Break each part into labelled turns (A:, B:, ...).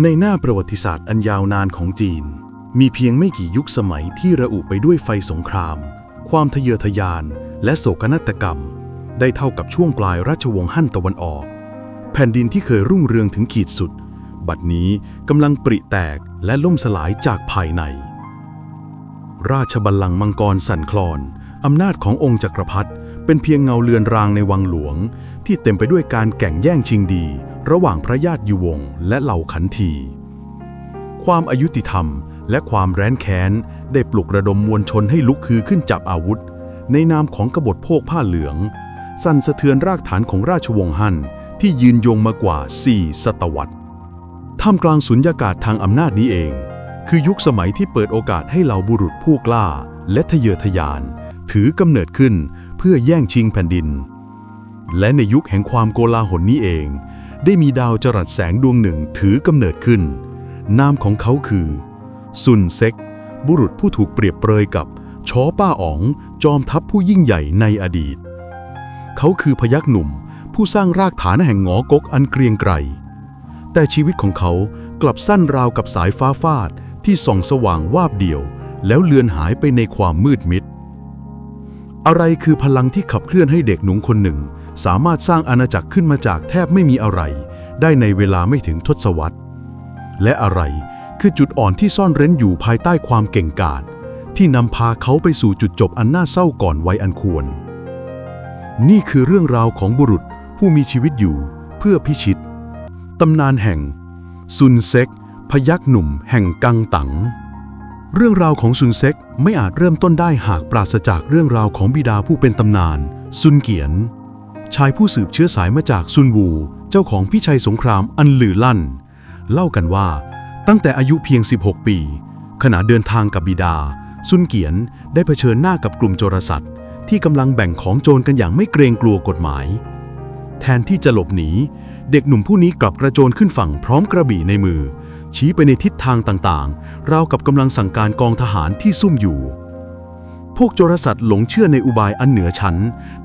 A: ในหน้าประวัติศาสตร์อันยาวนานของจีน มีเพียงไม่กี่ยุคสมัยที่ระอุไปด้วยไฟสงคราม ความทะเยอทะยาน และโศกนาฏกรรม ได้เท่ากับช่วงปลายราชวงศ์ฮั่นตะวันออก แผ่นดินที่เคยรุ่งเรืองถึงขีดสุด บัดนี้กำลังปริแตกและล่มสลายจากภายใน ราชบัลลังก์มังกรสั่นคลอนอำนาจขององค์จักรพรรดิเป็นเพียงเงาเลือนรางในวังหลวง ที่เต็มไปด้วยการแก่งแย่งชิงดี ระหว่างพระญาติยุวงและเหล่าขันทีความอายุติธรรม และความแร้นแค้น ได้ปลุกระดมมวลชนให้ลุกคือขึ้นจับอาวุธ ในนามของกบฏโภกผ้าเหลือง สั่นสะเทือนรากฐานของราชวงศ์ฮั่นที่ยืนยงมากว่า 4 ศตวรรษท่ามกลางสุญญากาศทางอำนาจนี้เอง คือยุคสมัยที่เปิดโอกาสให้เหล่าบุรุษผู้กล้า และทะเยอทะยาน ถือกำเนิดขึ้นเพื่อแย่งชิงแผ่นดิน และในยุคแห่งความโกลาหลนี้เอง ได้มีดาวจรัสแสงดวงหนึ่งถือกำเนิดขึ้น นามของเขาคือ ซุนเซ็ก บุรุษผู้ถูกเปรียบเปรยกับชอป้าอ๋อง จอมทัพผู้ยิ่งใหญ่ในอดีต เขาคือพยักหนุ่มผู้สร้างรากฐานแห่งหงอกกอันเกรียงไกร แต่ชีวิตของเขากลับสั้นราวกับสายฟ้าฟาดที่ส่องสว่างวาบเดียว แล้วเลือนหายไปในความมืดมิด อะไรคือพลังที่ขับเคลื่อนให้เด็กหนุ่มคนหนึ่ง สามารถสร้างอาณาจักรขึ้นมาจากแทบไม่มีอะไร ได้ในเวลาไม่ถึงทศวรรษ และอะไรคือจุดอ่อนที่ซ่อนเร้นอยู่ภายใต้ความเก่งกาจที่นำพาเขาไปสู่จุดจบอันน่าเศร้าก่อนวัยอันควร นี่คือเรื่องราวของบุรุษผู้มีชีวิตอยู่เพื่อพิชิต ตำนานแห่ง ซุนเซ็ก พยักหนุ่มแห่งกังตัง เรื่องราวของซุนเซ็กไม่อาจเริ่มต้นได้หากปราศจากเรื่องราวของบิดาผู้เป็นตำนาน ซุนเกียน ชายผู้สืบเชื้อสายมาจากซุนวู เจ้าของพิชัยสงครามอันลือลั่น เล่ากันว่า ตั้งแต่อายุเพียง 16 ปี ขณะเดินทางกับบิดา ซุนเกียนได้เผชิญหน้ากับกลุ่มโจรสลัดที่กำลังแบ่งของโจรกันอย่างไม่เกรงกลัวกฎหมาย แทนที่จะหลบหนี เด็กหนุ่มผู้นี้กลับกระโจนขึ้นฝั่งพร้อมกระบี่ในมือ ชี้ไปในทิศทางต่างๆ ราวกับกำลังสั่งการกองทหารที่ซุ่มอยู่ พวกโจรสลัดหลงเชื่อในอุบายอันเหนือชั้น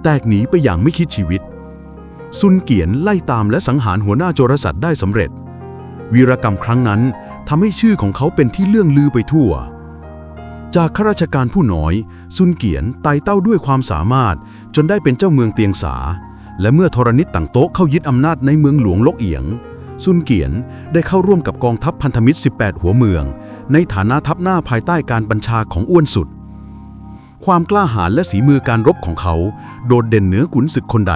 A: แตกหนีไปอย่างไม่คิดชีวิต ซุนเกียนไล่ตามและสังหารหัวหน้าโจรสลัดได้สำเร็จ วีรกรรมครั้งนั้นทำให้ชื่อของเขาเป็นที่เลื่องลือไปทั่ว จากข้าราชการผู้น้อย ซุนเกียนไต่เต้าด้วยความสามารถ จนได้เป็นเจ้าเมืองเตียงสา และเมื่อธรณิตต่างโต๊ะเข้ายึดอำนาจในเมืองหลวงลกเอียง ซุนเกียนได้เข้าร่วมกับกองทัพพันธมิตร 18 หัวเมือง ในฐานะทัพหน้าภายใต้การบัญชาของอ้วนสุด ความกล้าหาญและสีมือการรบของเขา โดดเด่นเหนือขุนศึกคนใด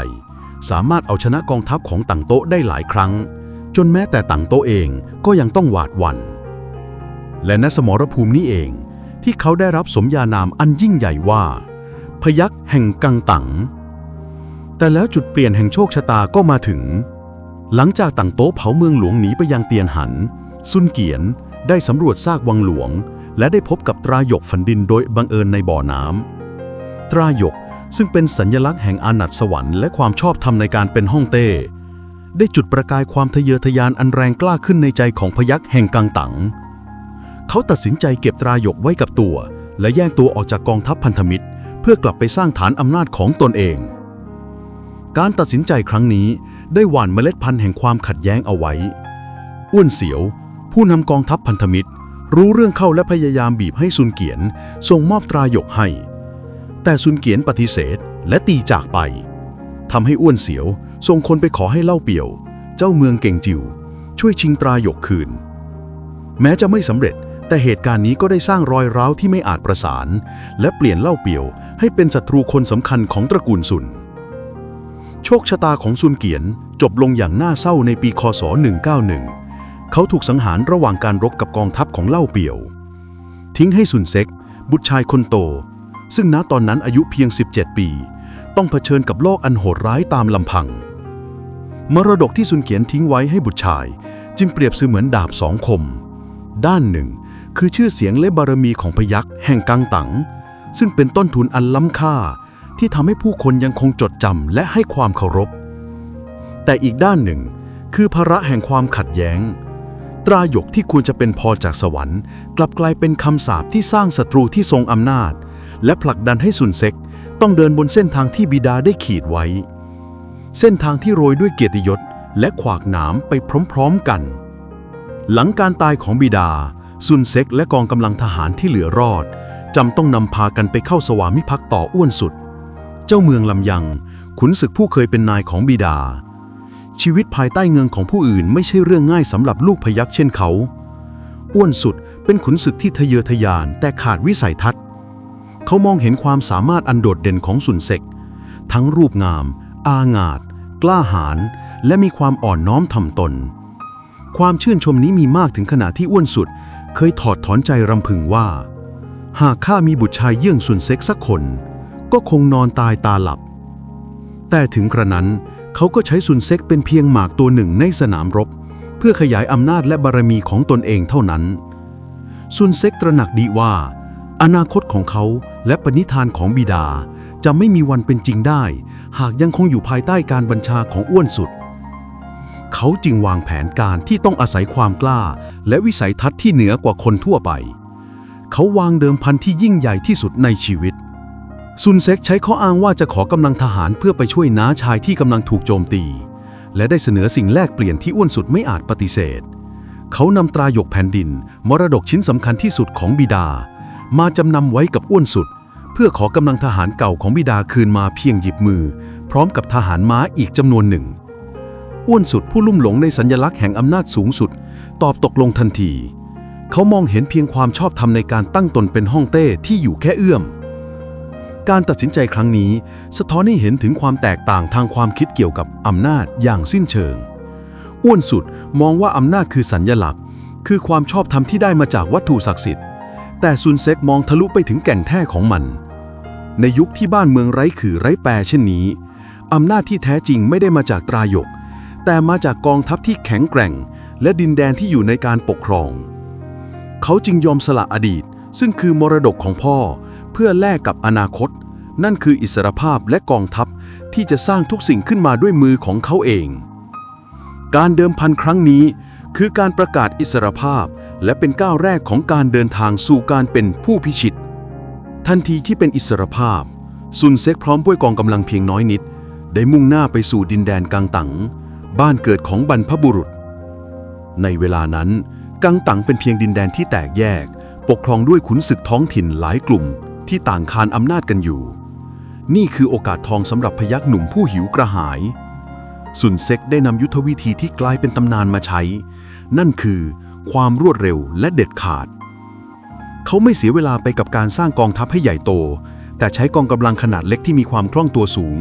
A: สามารถเอาชนะกองทัพของต่างโต๊ะได้หลายครั้ง จนแม้แต่ต่างโต๊ะเองก็ยังต้องหวาดหวัน่นและณสมรภูมินี้เองที่เขาได้รับสมญานามอันยิ่งใหญ่ว่า พยักแห่งกังตังแต่แล้วจุดเปลี่ยนแห่งโชคชะตาก็มาถึง หลังจากต่างโต๊ะเผาเมืองหลวงหนีไปยังเตียนหัน ซุนเกียนได้สำรวจซากวังหลวง และได้พบกับตราหยกฝันดินโดยบังเอิญในบ่อน้ำตราหยกซึ่งเป็นสัญลักษณ์แห่งอานัตสวรรค์และความชอบธรรมในการเป็นฮ่องเต้ ได้จุดประกายความทะเยอทะยานอันแรงกล้าขึ้นในใจของพยักษ์แห่งกังตัง เขาตัดสินใจเก็บตราหยกไว้กับตัว และแยกตัวออกจากกองทัพพันธมิตร เพื่อกลับไปสร้างฐานอำนาจของตนเอง การตัดสินใจครั้งนี้ได้หว่านเมล็ดพันธุ์แห่งความขัดแย้งเอาไว้ อ้วนเสียว ผู้นำกองทัพพันธมิตร รู้เรื่องเข้าและพยายามบีบให้ซุนเกียนส่งมอบตราหยกให้ แต่ซุนเกียนปฏิเสธและตีจากไปทำให้อ้วนเสียวส่งคนไปขอให้เล่าเปียว เจ้าเมืองเก่งจิว ช่วยชิงตราหยกคืน แม้จะไม่สำเร็จแต่เหตุการณ์นี้ก็ได้สร้างรอยร้าวที่ไม่อาจประสาน และเปลี่ยนเล่าเปียว ให้เป็นศัตรูคนสำคัญของตระกูลซุน โชคชะตาของซุนเกียนจบลงอย่างน่าเศร้าในปีคศ 191 เขาถูกสังหารระหว่างการรบกับกองทัพของเล่าเปียว ทิ้งให้ซุนเซ็ก บุตรชายคนโต ซึ่งณตอนนั้นอายุเพียง 17 ปี ต้องเผชิญกับโลกอันโหดร้ายตามลำพัง มรดกที่ซุนเกียนทิ้งไว้ให้บุตรชาย จึงเปรียบเสมือนดาบสองคม ด้านหนึ่ง คือชื่อเสียงและบารมีของพยักษ์แห่งกังตังซึ่งเป็นต้นทุนอันล้ำค่าที่ทำให้ผู้คนยังคงจดจำและให้ความเคารพ แต่อีกด้านหนึ่ง คือภาระแห่งความขัดแย้ง ตราหยกที่ควรจะเป็นพรจากสวรรค์ กลับกลายเป็นคำสาปที่สร้างศัตรูที่ทรงอำนาจ และผลักดันให้ซุนเซ็ก ต้องเดินบนเส้นทางที่บิดาได้ขีดไว้ เส้นทางที่โรยด้วยเกียรติยศและขวากหนามไปพร้อมๆกัน หลังการตายของบิดา ซุนเซ็กและกองกำลังทหารที่เหลือรอดจำต้องนำพากันไปเข้าสวามิภักดิ์ต่ออ้วนสุด เจ้าเมืองลำยัง ขุนศึกผู้เคยเป็นนายของบิดา ชีวิตภายใต้เงืองของผู้อื่นไม่ใช่เรื่องง่ายสำหรับลูกพยักเช่นเขา อ้วนสุดเป็นขุนศึกที่ทะเยอทะยานแต่ขาดวิสัยทัศน์ เขามองเห็นความสามารถอันโดดเด่นของสุนเซก ทั้งรูปงาม อางาดกล้าหาญและมีความอ่อนน้อมถ่อมตน ความชื่นชมนี้มีมากถึงขนาดที่อ้วนสุด เคยถอดถอนใจรำพึงว่า หากข้ามีบุตรชายเยี่ยงสุนเซ็กสักคน ก็คงนอนตายตาหลับ แต่ถึงกระนั้น เขาก็ใช้สุนเซ็กเป็นเพียงหมากตัวหนึ่งในสนามรบ เพื่อขยายอำนาจและบารมีของตนเองเท่านั้น ซุนเซ็กตระหนักดีว่า อนาคตของเขาและปณิธานของบิดา จะไม่มีวันเป็นจริงได้ หากยังคงอยู่ภายใต้การบัญชาของอ้วนสุด เขาจึงวางแผนการที่ต้องอาศัยความกล้า และวิสัยทัศน์ที่เหนือกว่าคนทั่วไป เขาวางเดิมพันที่ยิ่งใหญ่ที่สุดในชีวิต ซุนเซ็กใช้ข้ออ้างว่าจะขอกำลังทหารเพื่อไปช่วยน้าชายที่กำลังถูกโจมตี และได้เสนอสิ่งแลกเปลี่ยนที่อ้วนสุดไม่อาจปฏิเสธ เขานำตราหยกแผ่นดิน มรดกชิ้นสำคัญที่สุดของบิดา มาจำนำไว้กับอ้วนสุด เพื่อขอกำลังทหารเก่าของบิดาคืนมาเพียงหยิบมือ พร้อมกับทหารม้าอีกจำนวนหนึ่ง อ้วนสุดผู้ลุ่มหลงในสัญลักษณ์แห่งอำนาจสูงสุด ตอบตกลงทันที เขามองเห็นเพียงความชอบธรรมในการตั้งตนเป็นฮ่องเต้ที่อยู่แค่เอื้อม การตัดสินใจครั้งนี้ สะท้อนให้เห็นถึงความแตกต่างทางความคิดเกี่ยวกับอำนาจอย่างสิ้นเชิง อ้วนสุดมองว่าอำนาจคือสัญญลักษณ์ คือความชอบธรรมที่ได้มาจากวัตถุศักดิ์สิทธิ์ แต่ซุนเซกมองทะลุไปถึงแก่นแท้ของมัน ในยุคที่บ้านเมืองไร้ขื่อไร้แปรเช่นนี้อำนาจที่แท้จริงไม่ได้มาจากตราหยก แต่มาจากกองทัพที่แข็งแกร่ง และดินแดนที่อยู่ในการปกครอง เขาจึงยอมสละอดีต ซึ่งคือมรดกของพ่อ เพื่อแลกกับอนาคต นั่นคืออิสรภาพและกองทัพที่จะสร้างทุกสิ่งขึ้นมาด้วยมือของเขาเอง การเดิมพันครั้งนี้ คือการประกาศอิสรภาพ และเป็นก้าวแรกของการเดินทางสู่การเป็นผู้พิชิต ทันทีที่เป็นอิสรภาพ ซุนเซ็กพร้อมด้วยกองกำลังเพียงน้อยนิด ได้มุ่งหน้าไปสู่ดินแดนกังตังบ้านเกิดของบรรพบุรุษ ในเวลานั้น กังตังเป็นเพียงดินแดนที่แตกแยก ปกครองด้วยขุนศึกท้องถิ่นหลายกลุ่ม ที่ต่างคานอำนาจกันอยู่ นี่คือโอกาสทองสำหรับพยักหนุ่มผู้หิวกระหายซุนเซ็กได้นำยุทธวิธีที่กลายเป็นตำนานมาใช้ นั่นคือความรวดเร็วและเด็ดขาด เขาไม่เสียเวลาไปกับการสร้างกองทัพให้ใหญ่โต แต่ใช้กองกำลังขนาดเล็กที่มีความคล่องตัวสูง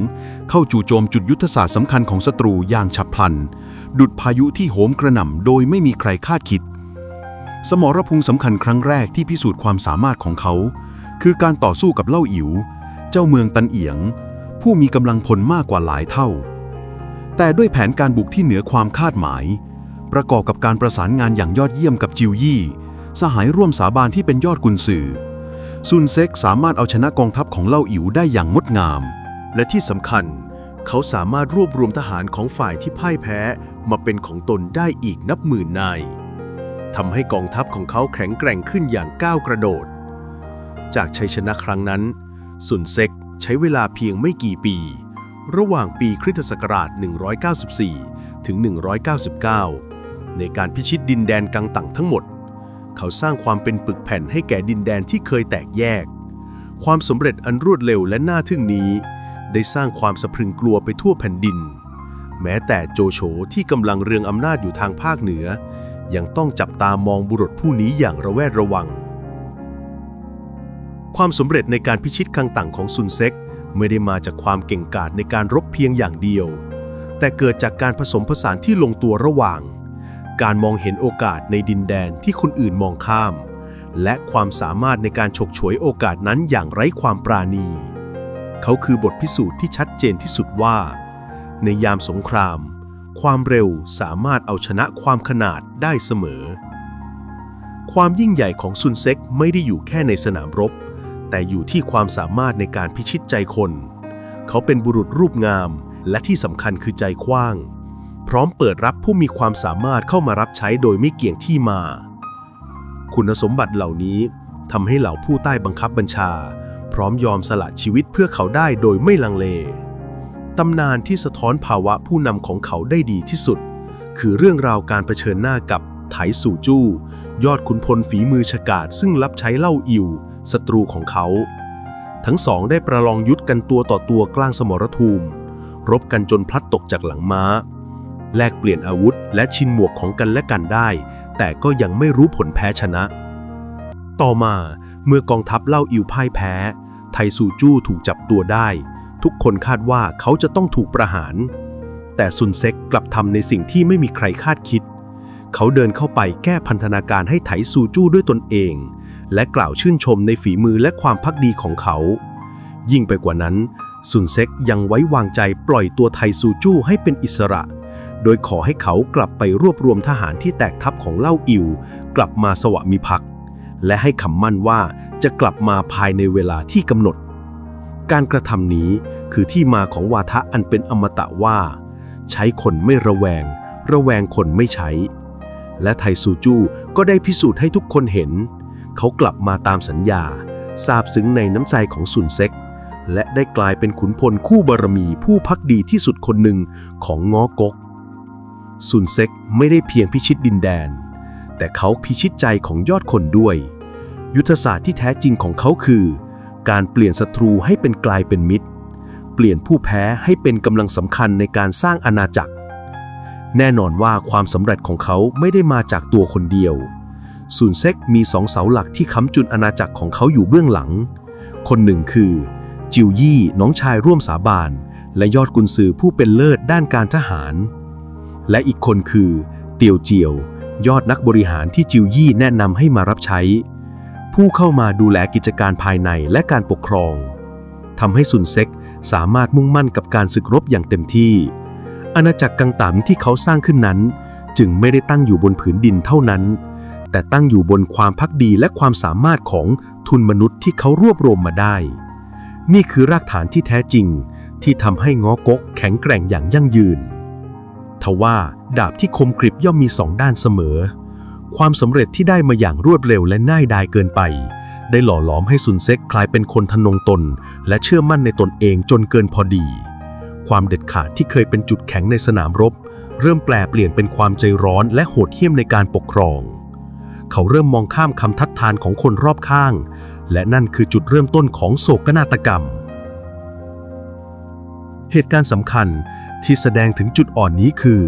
A: เข้าจู่โจมจุดยุทธศาสตร์สำคัญของศัตรูอย่างฉับพลัน ดุดพายุที่โหมกระหน่ำโดยไม่มีใครคาดคิดสมรภูมิสำคัญครั้งแรกที่พิสูจน์ความสามารถของเขา คือการต่อสู้กับเล่าอิ๋วเจ้าเมืองตันเอียง ผู้มีกำลังพลมากกว่าหลายเท่า แต่ด้วยแผนการบุกที่เหนือความคาดหมาย ประกอบกับการประสานงานอย่างยอดเยี่ยมกับจิวยี่ สหายร่วมสาบานที่เป็นยอดกุนสื่อซุนเซ็กสามารถเอาชนะกองทัพของเล่าอิ๋วได้อย่างงดงาม
B: และที่สำคัญ เขาสามารถรวบรวมทหารของฝ่ายที่พ่ายแพ้มาเป็นของตนได้อีกนับหมื่นนายทำให้กองทัพของเขาแข็งแกร่งขึ้นอย่างก้าวกระโดด จากชัยชนะครั้งนั้น สุนเซ็กใช้เวลาเพียงไม่กี่ปี ระหว่างปีคริสตศักราช 194 ถึง 199 ในการพิชิตดินแดนกังตังทั้งหมด เขาสร้างความเป็นปึกแผ่นให้แก่ดินแดนที่เคยแตกแยก ความสำเร็จอันรวดเร็วและน่าทึ่งนี้ ได้สร้างความสะพรึงกลัวไปทั่วแผ่นดิน แม้แต่โจโฉที่กำลังเรืองอำนาจอยู่ทางภาคเหนือ ยังต้องจับตามองบุรุษผู้นี้อย่างระแวดระวัง ความสำเร็จในการพิชิตคังต่างของซุนเซ็กไม่ได้มาจากความเก่งกาจในการรบเพียงอย่างเดียว แต่เกิดจากการผสมผสานที่ลงตัวระหว่าง การมองเห็นโอกาสในดินแดนที่คนอื่นมองข้าม และความสามารถในการฉกฉวยโอกาสนั้นอย่างไร้ความปราณี เขาคือบทพิสูจน์ที่ชัดเจนที่สุดว่า ในยามสงคราม ความเร็วสามารถเอาชนะความขนาดได้เสมอ ความยิ่งใหญ่ของซุนเซ็กไม่ได้อยู่แค่ในสนามรบ แต่อยู่ที่ความสามารถในการพิชิตใจคน เขาเป็นบุรุษรูปงาม และที่สำคัญคือใจกว้าง พร้อมเปิดรับผู้มีความสามารถเข้ามารับใช้โดยไม่เกี่ยงที่มา คุณสมบัติเหล่านี้ทำให้เหล่าผู้ใต้บังคับบัญชา พร้อมยอมสละชีวิตเพื่อเขาได้โดยไม่ลังเลตำนานที่สะท้อนภาวะผู้นำของเขาได้ดีที่สุด คือเรื่องราวการเผชิญหน้ากับไถสู่จู้ ยอดขุนพลฝีมือฉกาจซึ่งรับใช้เล่าอิว ศัตรูของเขา ทั้งสองได้ประลองยุทธกันตัวต่อตัวกลางสมรภูมิ รบกันจนพลัดตกจากหลังม้า แลกเปลี่ยนอาวุธและชินหมวกของกันและกันได้ แต่ก็ยังไม่รู้ผลแพ้ชนะ ต่อมาเมื่อกองทัพเล่าอิวพ่ายแพ้ ไทซูจู้ถูกจับตัวได้ ทุกคนคาดว่าเขาจะต้องถูกประหาร แต่ซุนเซ็กกลับทำในสิ่งที่ไม่มีใครคาดคิดเขาเดินเข้าไปแก้พันธนาการให้ไถซูจู้ด้วยตนเอง และกล่าวชื่นชมในฝีมือและความพักดีของเขา ยิ่งไปกว่านั้น ซุนเซ็กยังไว้วางใจปล่อยตัวไทซูจู้ให้เป็นอิสระ โดยขอให้เขากลับไปรวบรวมทหารที่แตกทัพของเล่าอิว กลับมาสวามิภักดิ์และให้คำมั่นว่าจะกลับมาภายในเวลาที่กำหนด การกระทำนี้คือที่มาของวาทะอันเป็นอมตะว่า ใช้คนไม่ระแวง ระแวงคนไม่ใช้ และไทซูจูก็ได้พิสูจน์ให้ทุกคนเห็น เขากลับมาตามสัญญาซาบซึ้งในน้ำใจของซุนเซ็ก และได้กลายเป็นขุนพลคู่บารมีผู้พักดีที่สุดคนหนึ่งของง้อกกซุนเซ็กไม่ได้เพียงพิชิตดินแดน แต่เขาพิชิตใจของยอดคนด้วย ยุทธศาสตร์ที่แท้จริงของเขาคือ การเปลี่ยนศัตรูให้เป็นกลายเป็นมิตร เปลี่ยนผู้แพ้ให้เป็นกำลังสำคัญในการสร้างอาณาจักร แน่นอนว่าความสำเร็จของเขาไม่ได้มาจากตัวคนเดียว ซุนเซกมีสองเสาหลักที่ค้ำจุนอาณาจักรของเขาอยู่เบื้องหลัง คนหนึ่งคือ จิวยี่น้องชายร่วมสาบานและยอดกุนซือผู้เป็นเลิศด้านการทหาร และอีกคนคือ เตียวเจียว ยอดนักบริหารที่จิวยี่แนะนำให้มารับใช้ ผู้เข้ามาดูแลกิจการภายในและการปกครองทำให้ซุนเซกสามารถมุ่งมั่นกับการศึกรบอย่างเต็มที่ อาณาจักรกังตำที่เขาสร้างขึ้นนั้น จึงไม่ได้ตั้งอยู่บนผืนดินเท่านั้น แต่ตั้งอยู่บนความพักดีและความสามารถของทุนมนุษย์ที่เขารวบรวมมาได้ นี่คือรากฐานที่แท้จริง ที่ทำให้ง้อกกแข็งแกร่งอย่างยั่งยืน ทว่าดาบที่คมกริบย่อมมีสองด้านเสมอ ความสำเร็จที่ได้มาอย่างรวดเร็วและน่ายดายเกินไป ได้หล่อหลอมให้ซุนเซ็กกลายเป็นคนทะนงตน และเชื่อมั่นในตนเองจนเกินพอดี ความเด็ดขาดที่เคยเป็นจุดแข็งในสนามรบ เริ่มแปลเปลี่ยนเป็นความใจร้อนและโหดเหี้ยมในการปกครอง เขาเริ่มมองข้ามคำทัดทานของคนรอบข้าง และนั่นคือจุดเริ่มต้นของโศกนาฏกรรม เหตุการณ์สำคัญที่แสดงถึงจุดอ่อนนี้คือ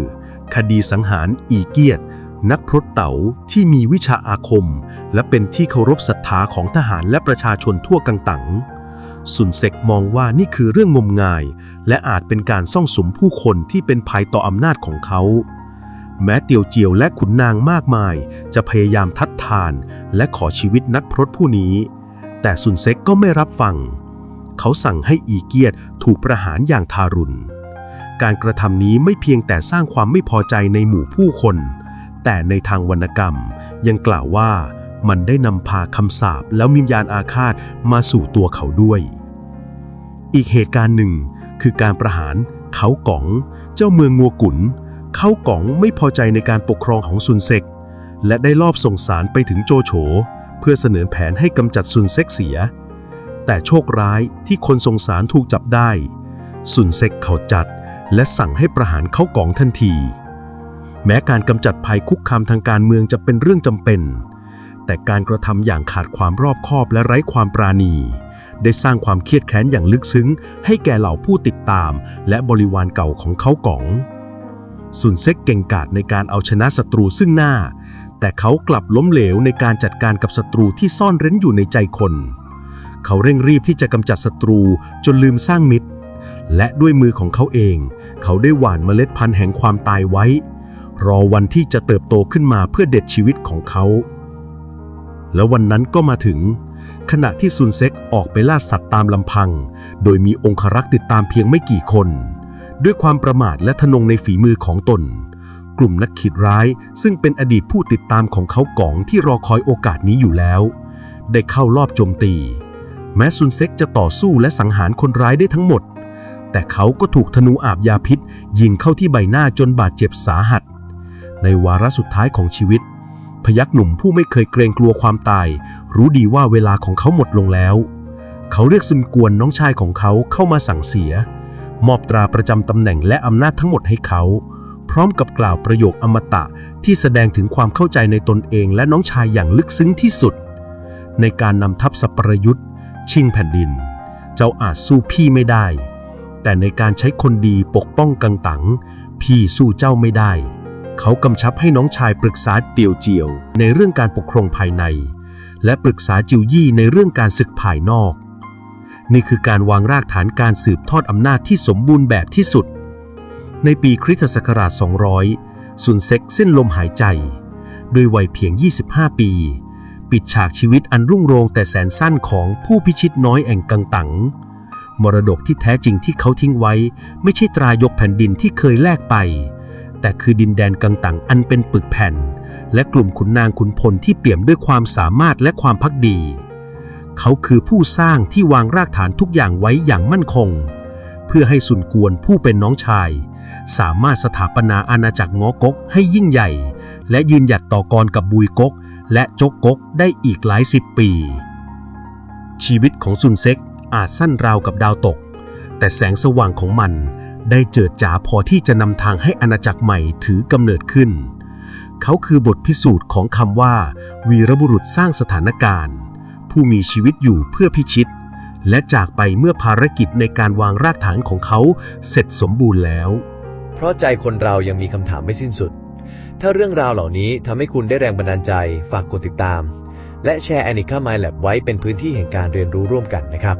B: คดีสังหารอีเกียรตินักพรตเต๋าที่มีวิชาอาคม และเป็นที่เคารพศรัทธาของทหารและประชาชนทั่วกังตังสุนเซกมองว่านี่คือเรื่องงมงาย และอาจเป็นการซ่องสุมผู้คนที่เป็นภัยต่ออำนาจของเขา แม้เตียวเจียวและขุนนางมากมาย จะพยายามทัดทาน และขอชีวิตนักพรตผู้นี้ แต่สุนเซกก็ไม่รับฟัง เขาสั่งให้อีเกียรติถูกประหารอย่างทารุณ การกระทำนี้ไม่เพียงแต่สร้างความไม่พอใจในหมู่ผู้คน แต่ในทางวรรณกรรมยังกล่าวว่ามันได้นำพาคำสาปแล้วมิญญาณอาฆาตมาสู่ตัวเขาด้วย อีกเหตุการณ์หนึ่งคือการประหารเขากอง เจ้าเมืองงัวกุน เข้าก๋องไม่พอใจในการปกครองของซุนเซก และได้ลอบส่งสารไปถึงโจโฉ เพื่อเสนอแผนให้กำจัดซุนเซกเสีย แต่โชคร้ายที่คนส่งสารถูกจับได้ซุนเซกเขาจัด และสั่งให้ประหารเข้าก๋องทันที แม้การกำจัดภัยคุกคามทางการเมืองจะเป็นเรื่องจำเป็น แต่การกระทำอย่างขาดความรอบคอบและไร้ความปราณีได้สร้างความเครียดแค้นอย่างลึกซึ้ง ให้แก่เหล่าผู้ติดตาม และบริวารเก่าของเขากอง ซุนเซ็กเก่งกาจในการเอาชนะศัตรูซึ่งหน้า แต่เขากลับล้มเหลวในการจัดการกับศัตรูที่ซ่อนเร้นอยู่ในใจคน เขาเร่งรีบที่จะกำจัดศัตรูจนลืมสร้างมิตร และด้วยมือของเขาเอง เขาได้หว่านเมล็ดพันธุ์แห่งความตายไว้ รอวันที่จะเติบโตขึ้นมาเพื่อเด็ดชีวิตของเขา แล้ววันนั้นก็มาถึง ขณะที่ซุนเซ็กออกไปล่าสัตว์ตามลำพัง โดยมีองครักษ์ติดตามเพียงไม่กี่คน ด้วยความประมาทและทะนงในฝีมือของตน กลุ่มนักขีดร้ายซึ่งเป็นอดีตผู้ติดตามของเขากองที่รอคอยโอกาสนี้อยู่แล้ว ได้เข้ารอบโจมตี แม้ซุนเซ็กจะต่อสู้และสังหารคนร้ายได้ทั้งหมด แต่เขาก็ถูกธนูอาบยาพิษ ยิงเข้าที่ใบหน้าจนบาดเจ็บสาหัส ในวาระสุดท้ายของชีวิต พยักหนุ่มผู้ไม่เคยเกรงกลัวความตาย รู้ดีว่าเวลาของเขาหมดลงแล้ว เขาเรียกซึมกวนน้องชายของเขาเข้ามาสั่งเสีย มอบตราประจำตำแหน่งและอำนาจทั้งหมดให้เขา พร้อมกับกล่าวประโยคอมตะที่แสดงถึงความเข้าใจในตนเองและน้องชายอย่างลึกซึ้งที่สุด ในการนำทัพสัปรยุทธ์ชิงแผ่นดิน เจ้าอาจสู้พี่ไม่ได้ แต่ในการใช้คนดีปกป้องกังตัง พี่สู้เจ้าไม่ได้ เขากำชับให้น้องชายปรึกษาเตียวเจียว ในเรื่องการปกครองภายใน และปรึกษาจิวยี่ในเรื่องการศึกภายนอก นี่คือการวางรากฐานการสืบทอดอำนาจที่สมบูรณ์แบบที่สุด ในปีคริสตศักราช 200 ซุนเซ็กสิ้นลมหายใจ ด้วยวัยเพียง 25 ปี ปิดฉากชีวิตอันรุ่งโรจน์แต่แสนสั้นของผู้พิชิตน้อยแอ่งกังตัง มรดกที่แท้จริงที่เขาทิ้งไว้ ไม่ใช่ตรายกแผ่นดินที่เคยแลกไป แต่คือดินแดนกังตังอันเป็นปึกแผ่น และกลุ่มขุนนางขุนพลที่เปี่ยมด้วยความสามารถและความพักดี เขาคือผู้สร้างที่วางรากฐานทุกอย่างไว้อย่างมั่นคง เพื่อให้สุนกวนผู้เป็นน้องชาย สามารถสถาปนาอาณาจักรงอกกให้ยิ่งใหญ่ และยืนหยัดต่อกรกับบุยกก และจกกกได้อีกหลายสิบปี ชีวิตของซุนเซ็กอาจสั้นราวกับดาวตก แต่แสงสว่างของมันได้เจิดจ๋าพอที่จะนำทางให้อาณาจักรใหม่ถือกำเนิดขึ้น เขาคือบทพิสูจน์ของคำว่า วีรบุรุษสร้างสถานการณ์ ผู้มีชีวิตอยู่เพื่อพิชิต และจากไปเมื่อภารกิจในการวางรากฐานของเขาเสร็จสมบูรณ์แล้ว
C: เพราะใจคนเรายังมีคำถามไม่สิ้นสุด ถ้าเรื่องราวเหล่านี้ทำให้คุณได้แรงบันดาลใจ ฝากกดติดตาม และแชร์ a n i c a My Lab ไว้เป็นพื้นที่แห่งการเรียนรู้ร่วมกันนะครับ